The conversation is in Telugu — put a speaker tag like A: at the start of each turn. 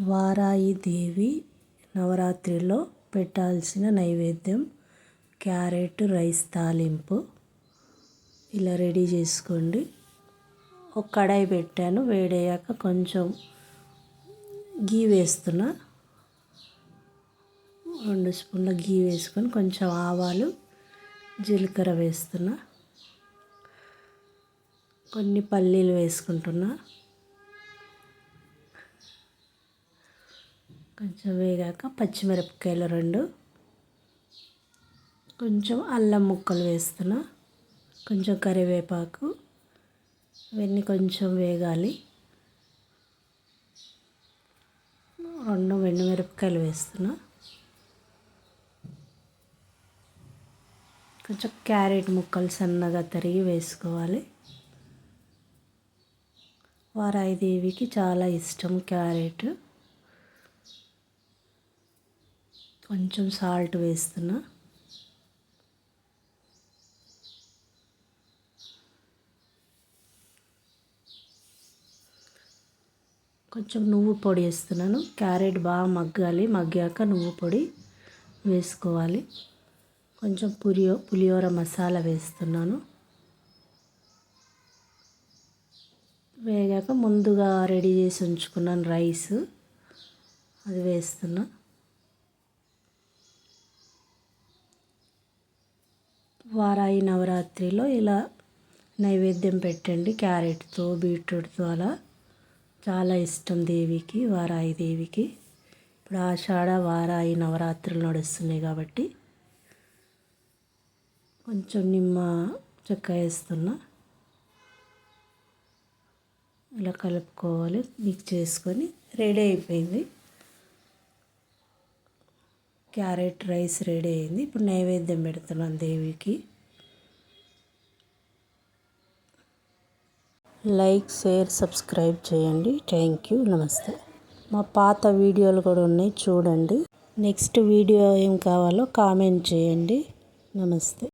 A: వారాయి దేవి నవరాత్రిలో పెట్టాల్సిన నైవేద్యం క్యారెట్ రైస్ తాలింపు. ఇలా రెడీ చేసుకోండి. ఒక కడాయి పెట్టాను. వేడయ్యాక కొంచెం గీ వేస్తున్నా. రెండు స్పూన్ల గీ వేసుకొని కొంచెం ఆవాలు జీలకర్ర వేస్తున్నా. కొన్ని పల్లీలు వేసుకుంటున్నా. కొంచెం వేగాక పచ్చిమిరపకాయలు రెండు. కొంచెం అల్లం ముక్కలు వేస్తున్నా. కొంచెం కరివేపాకు. ఇవన్నీ కొంచెం వేగాలి. రెండు మిరపకాయలు వేస్తున్నా. కొంచెం క్యారెట్ ముక్కలు సన్నగా తరిగి వేసుకోవాలి. వారు ఐదేవికి చాలా ఇష్టం క్యారెట్. కొంచెం సాల్ట్ వేస్తున్నా. కొంచెం నువ్వు పొడి వేస్తున్నాను. క్యారెట్ బాగా మగ్గాలి. మగ్గాక నువ్వు పొడి వేసుకోవాలి. కొంచెం పులియో పులిహోర మసాలా వేస్తున్నాను. వేగాక ముందుగా రెడీ చేసి ఉంచుకున్నాను రైస్. అది వేస్తున్నా. వారాయి నవరాత్రిలో ఇలా నైవేద్యం పెట్టండి. క్యారెట్తో బీట్రూట్తో అలా. చాలా ఇష్టం దేవికి వారాయి దేవికి. ఇప్పుడు ఆషాఢ వారాయి నవరాత్రులు నడుస్తున్నాయి కాబట్టి కొంచెం నిమ్మ చెక్క వేస్తున్నా. ఇలా కలుపుకోవాలి మిక్స్ చేసుకొని రెడీ అయిపోయింది. క్యారెట్ రైస్ రెడీ అయింది. ఇప్పుడు నైవేద్యం పెడుతున్నాను దేవికి. లైక్ షేర్ సబ్స్క్రైబ్ చేయండి. Thank you. నమస్తే. మా పాత వీడియోలు కూడా ఉన్నాయి. చూడండి. నెక్స్ట్ వీడియో ఏం కావాలో కామెంట్ చేయండి. నమస్తే.